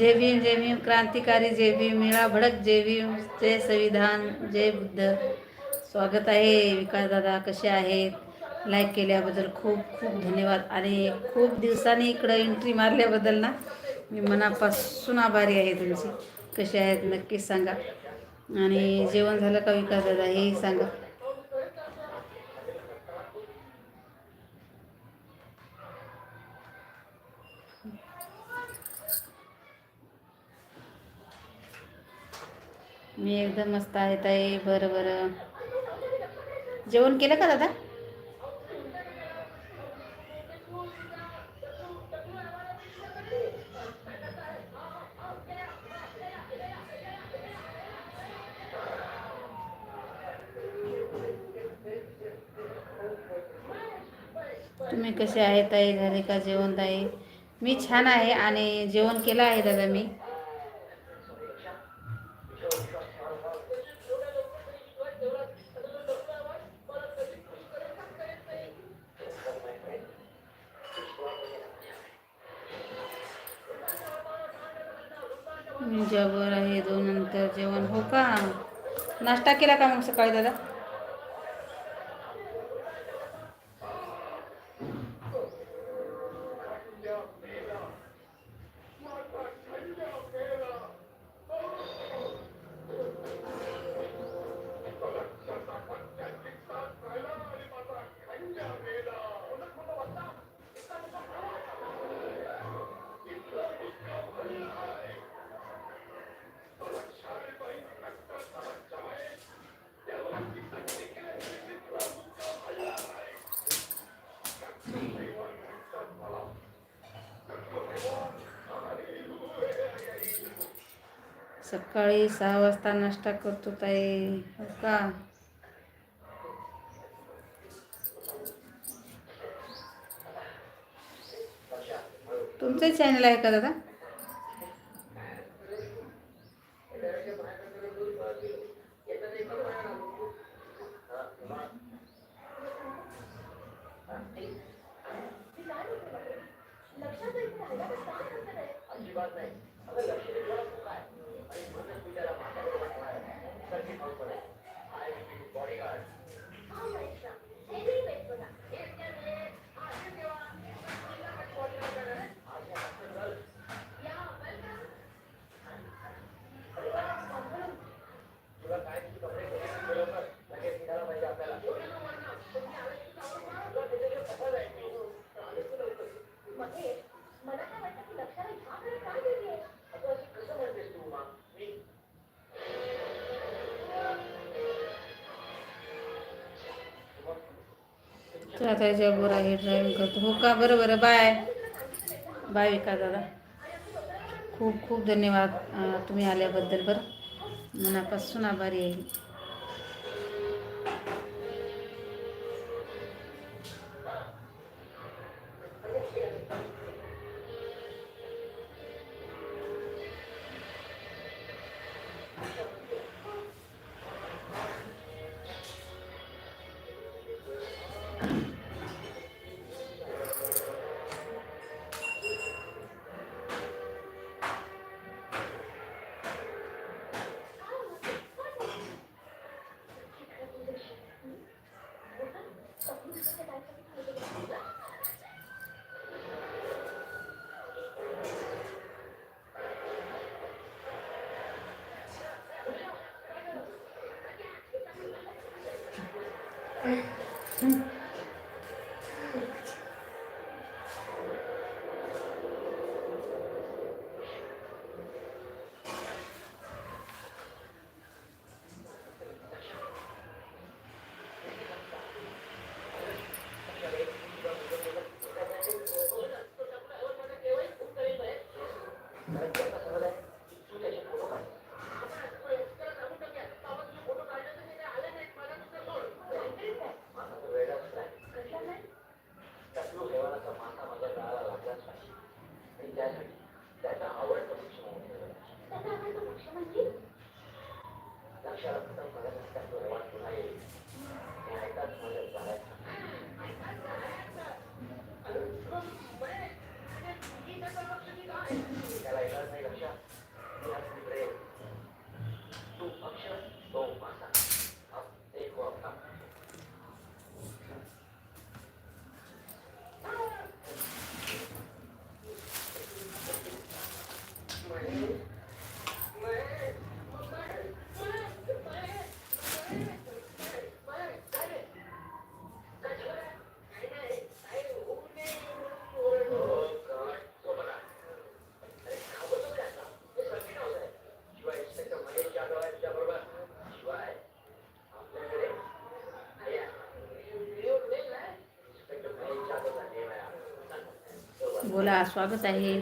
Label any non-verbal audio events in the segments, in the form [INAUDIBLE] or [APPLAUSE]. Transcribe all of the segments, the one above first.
जय भीम जय भीम क्रांतिकारी जय भीम मेळा भडक जय भीम जय संविधान जय बुद्ध. स्वागत आहे विकास दादा कसे आहेत? लाईक केल्याबद्दल खूप खूप धन्यवाद. आणि खूप दिवसांनी इकडं एंट्री मारल्याबद्दल ना मी मनापासून आभारी आहे तुमची. कसे आहेत? नक्कीच सांगा. आणि जेवण झालं का विकास दादा? हेही सांगा मी एकदम मस्त आहे ताई. बरं बरं. जेवण केलं का दादा? तुम्ही कसे आहे ताई? झाले का जेवण ताई? मी छान आहे आणि जेवण केलं आहे दादा मी. मी जॉबवर आहे दोन नंतर जेवण हो का नाश्ता केला का मग सकाळी दादा सकाळी सहा वाजता नाश्ता करतो ताई हो का? तुमचं चॅनल आहे का दादा? तर आता जॉबवर हे ड्रायव्हिंग करतो. हो का? बरं बरं. बाय बाय विका दादा. खूप खूप धन्यवाद तुम्ही आल्याबद्दल बरं. मनापासून आभारी आहे. Mm-hmm. बोला स्वागत आहे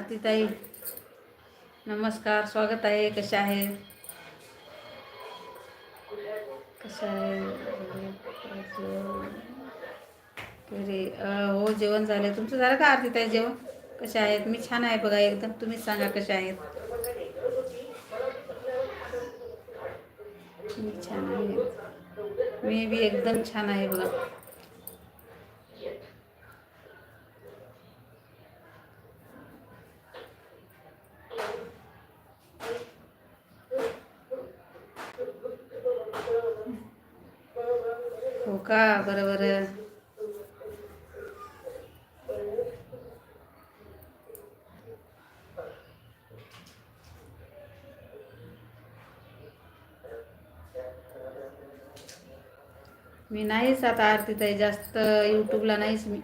आरतीताई. नमस्कार स्वागत आहे. कशा आहे? कशा आहे? अरे हो जेवण झालं. तुमचं झालं का आरतीताई जेवण? कशा आहेत? मी छान आहे बघा. एकदम तुम्हीच सांगा कशा आहेत? मी छान आहे. मी बी एकदम छान आहे बघा. का? बरं बरं मी नाहीच आता आरती ताई जास्त यूट्यूबला नाहीच मी.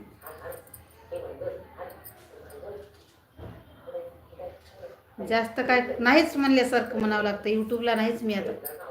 जास्त काय नाहीच म्हणल्यासारखं म्हणावं लागतं. यूट्यूबला नाहीच मी आता.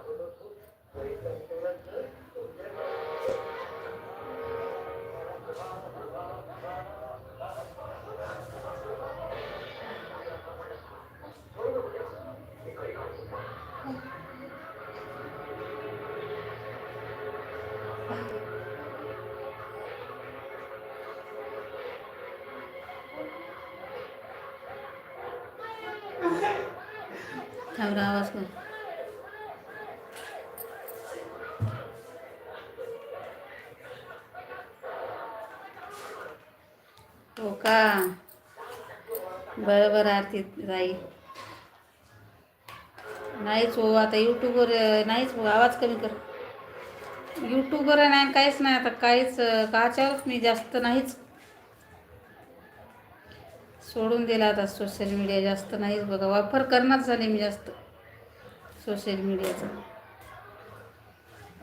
थांब आवाज कर हो का? बरं बरं आरती राई नाहीच हो आता यूट्यूबवर नाहीच हो आवाज कमी कर. यूट्यूबवर नाही काहीच नाही आता काहीच अं, काच्यावरच मी जास्त नाहीच. सोडून दिला आता सोशल मीडिया जास्त नाहीच बघा. वापर करणारच झाले मी जास्त सोशल मीडियाचा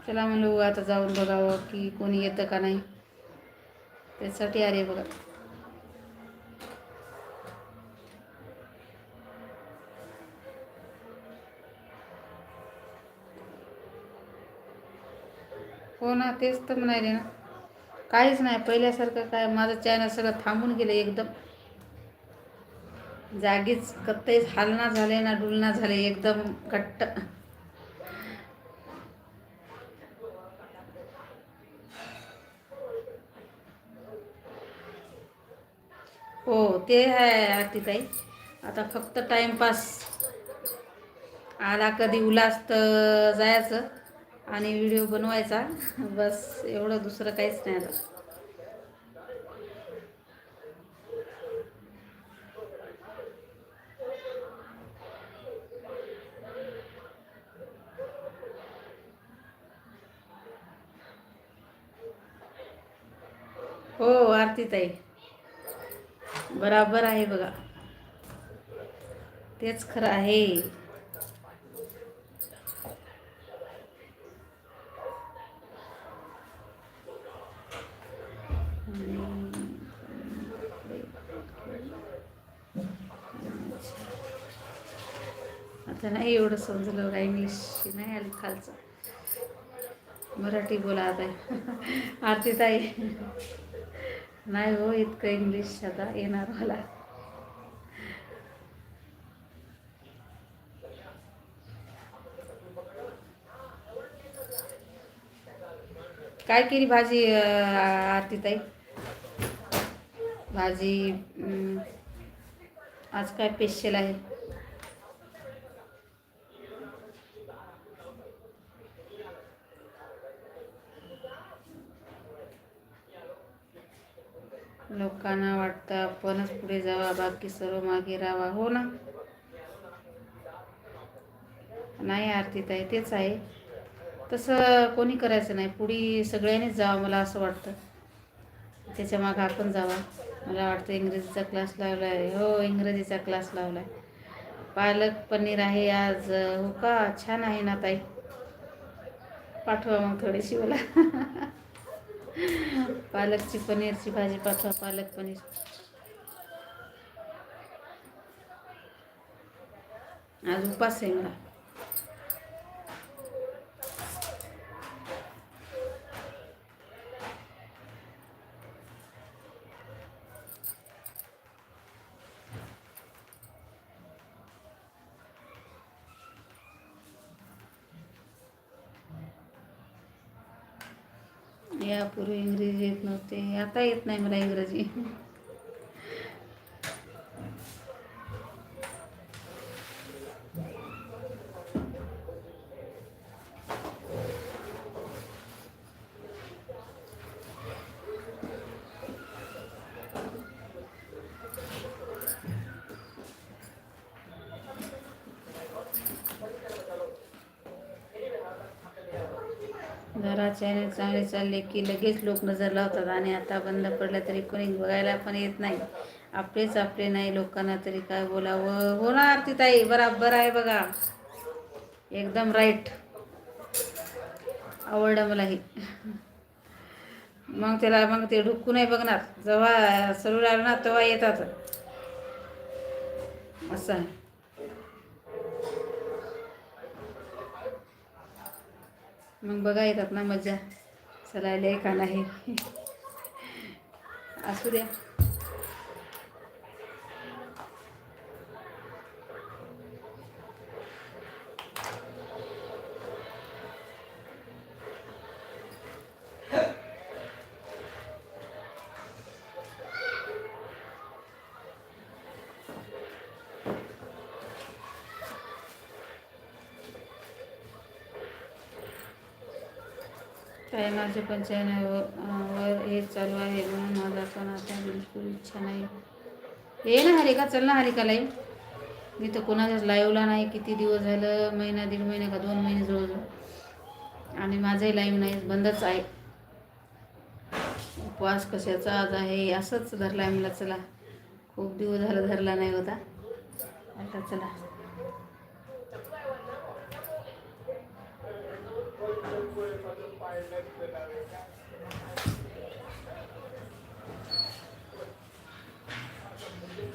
चला म्हणलं आता जाऊन बघावं की कोणी येतं का नाही. त्यासाठी अरे बघा. हो ना तेच तर म्हणाले ना. काहीच नाही पहिल्यासारखं काय माझं चॅनल सगळं थांबून गेलं एकदम. जागीच कत्तेच हालना झाले ना डुलना झाले एकदम घट्ट. हो ते आहे आरतीताई. आता फक्त टाइमपास आला कधी उल्हास तर जायचं. आणि व्हिडिओ बनवायचा. बस एवढं दुसरं काहीच नाही आता. व्यवस्थित ताई. बराबर आहे बघा. तेच खरं आहे. आता नाही एवढं समजलं बघा इंग्लिश नाही आली खालचं. मराठी बोला आता. आरती ताई. नाही हो इतकं इंग्लिश आता येणार मला. काय केली भाजी आरतीताई? आरती ताई भाजी आज काय स्पेशल आहे? लोकांना वाटतं आपणच पुढे जावा बाकी सर्व मागे राहावा. हो ना? नाही आरती ताई तेच आहे. तसं कोणी करायचं नाही. पुढे सगळ्यांनीच जावं मला असं वाटतं. त्याच्या मागं आपण जावा. मला वाटतं इंग्रजीचा क्लास लावला आहे हो इंग्रजीचा क्लास लावला आहे पालक पनीर आहे आज. हो का? छान आहे ना ताई? पाठवा मग थोडीशी मला. [LAUGHS] पालकची पनीरची भाजी पाठवा पालक पनीर. आज उपास आहे मला. पूर्वी इंग्रजी येत नव्हते. आता येत नाही मला इंग्रजी. घरात चॅनल चांगले चालले की लगेच लोक नजर लावतात आणि आता बंद पडलं तरी कोणी बघायला पण येत नाही. आपलेच आपले नाही लोकांना तरी काय बोलावं? हो ना आरती ताई बराबर आहे बघा. एकदम राईट आवडलं मला हे मग त्याला मग ते ढुकू नाही बघणार. जेव्हा सरू आलं ना तेव्हा येतात. असं मग बघा येतात ना मजा चलायला का नाही असू द्या. माझ्या पंचायनावर हे चालू आहे म्हणून माझा पण आता बिलकुल इच्छा नाही. ये ना हरिका चल ना हरिका लाईव्ह मी तर कोणाच्याच लाईव्हला नाही किती दिवस झालं महिना दीड महिना का दोन महिने जवळजवळ. आणि माझंही लाईव्ह नाही बंदच आहे. उपवास कशाचा आज आहे असंच धरला आहे मला चला. खूप दिवस झालं धरला नाही होता. आता चला.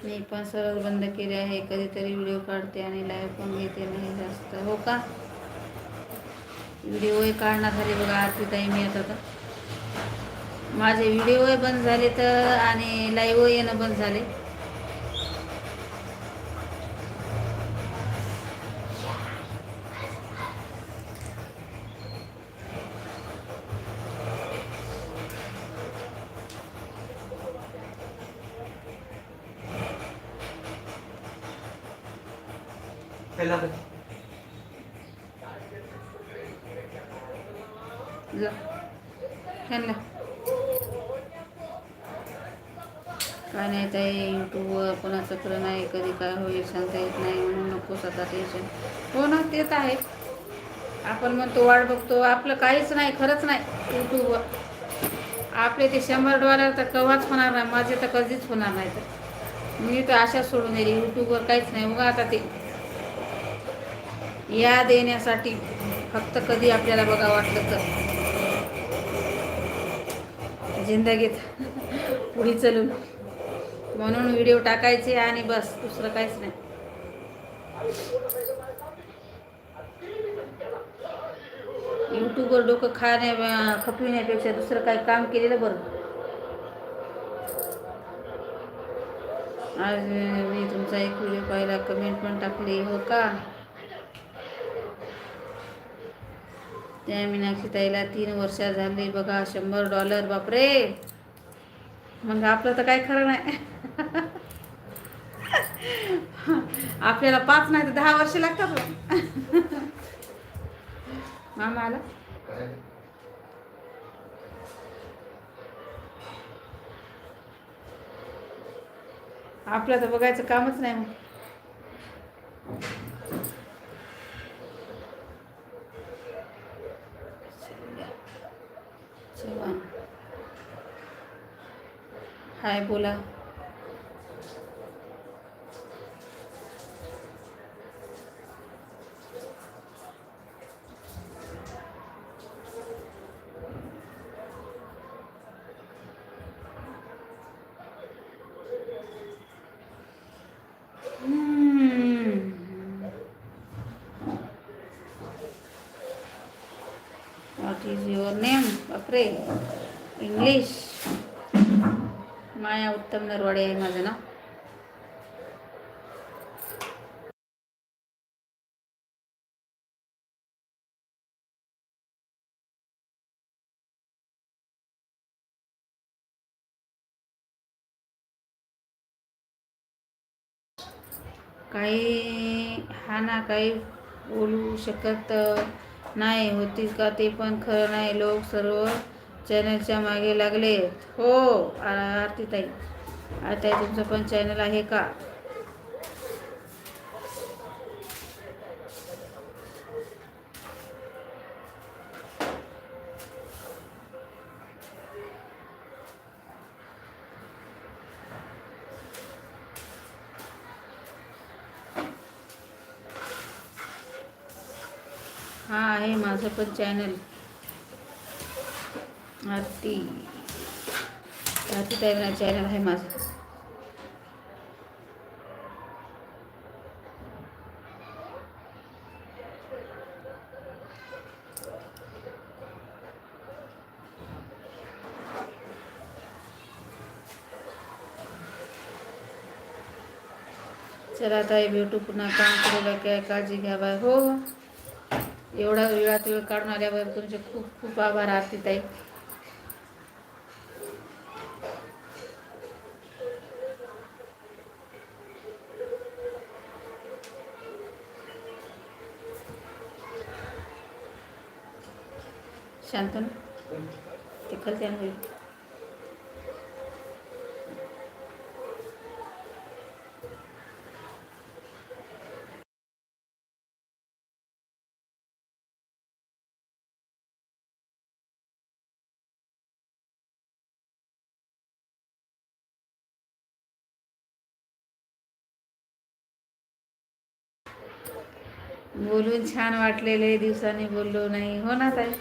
मी पण सरळ बंद केले आहे. कधीतरी व्हिडिओ काढते आणि लाईव्ह पण घेते नाही जास्त. हो का? व्हिडिओही काढणार झाले बघा आरती ताई मी आता तर. माझे व्हिडिओही बंद झाले तर आणि लाईव्ह येणं बंद झाले. काय नाही ते यूट्यूबवर कोणाचं खरं नाही कधी काय होईल सांगता येत नाही म्हणून नकोच आता टेन्शन हो ना ते तर आहे आपण म्हणतो वाट बघतो आपलं काहीच नाही खरंच नाही यूट्यूबवर आपले ते शंभर डॉलर तर कवाच होणार नाही माझे तर कधीच होणार नाही तर मी तर आशा सोडून दिली यूट्यूबवर काहीच नाही मग आता ते या देण्यासाठी फक्त कधी आपल्याला बघा वाटलं तर. जिंदगीत पुढे चलून. म्हणून व्हिडिओ टाकायचे आणि बस दुसरं काहीच नाही. यूट्यूबवर डोकं खाण्या खपविण्यापेक्षा दुसरं काही काम केलेलं बरं. आज मी तुमचा एक व्हिडिओ पाहिला कमेंट पण टाकली हो का? त्या मीनाक्षी ताईला तीन वर्ष झाली. बघा शंभर डॉलर बापरे! मग आपलं तर काय खरं नाही. आपल्याला पाच नाही तर दहा वर्ष लागतात मामा आला? आपलं तर बघायचं कामच नाही मग. हाय बोला What is your name? बापरे इंग्लिश माया उत्तम नरवाडे आहे माझं नाव काही हा ना काही बोलू शकत नाही होती का ते पण खरं नाही. लोक सर्व चॅनलच्या मागे लागले. हो आरतीताई. आरती तुमचं पण चॅनल आहे का? हा आहे माझं पण चॅनल. आरती. आरती ताईला चॅनल आहे माझं. चला ताई भेटू पुन्हा. काम करायला काय काळजी घ्या बाय हो. हो एवढा वेळात वेळ काढून आल्यावर तुमचे खूप खूप आभार आरती ताई. शांतनु ते खरं होईल. बोलून छान वाटलेले दिवसांनी बोललो नाही. हो ना ताई?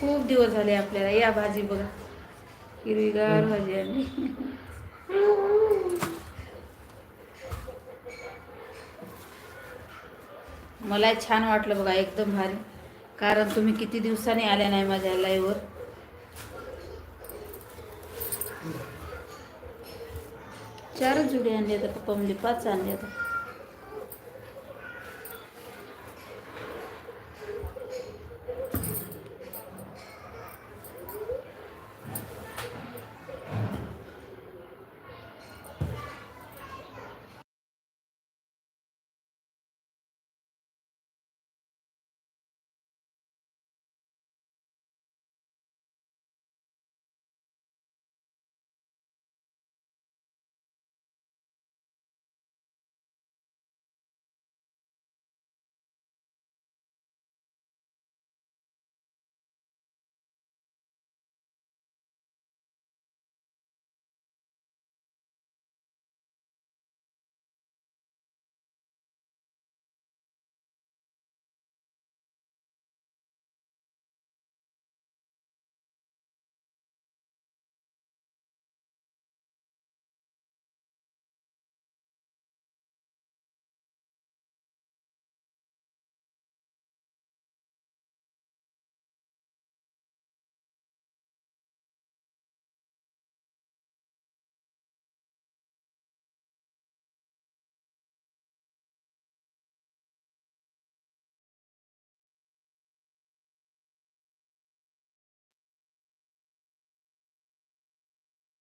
खूप दिवस झाले आपल्याला. या भाजी बघा. हिरवीगार भाजी आणली. मला छान वाटलं बघा एकदम भारी. कारण तुम्ही किती दिवसांनी आल्या नाही माझ्या लाईव्हवर चारच जुडे आणले आता पप्पा म्हणजे पाच आणले आता.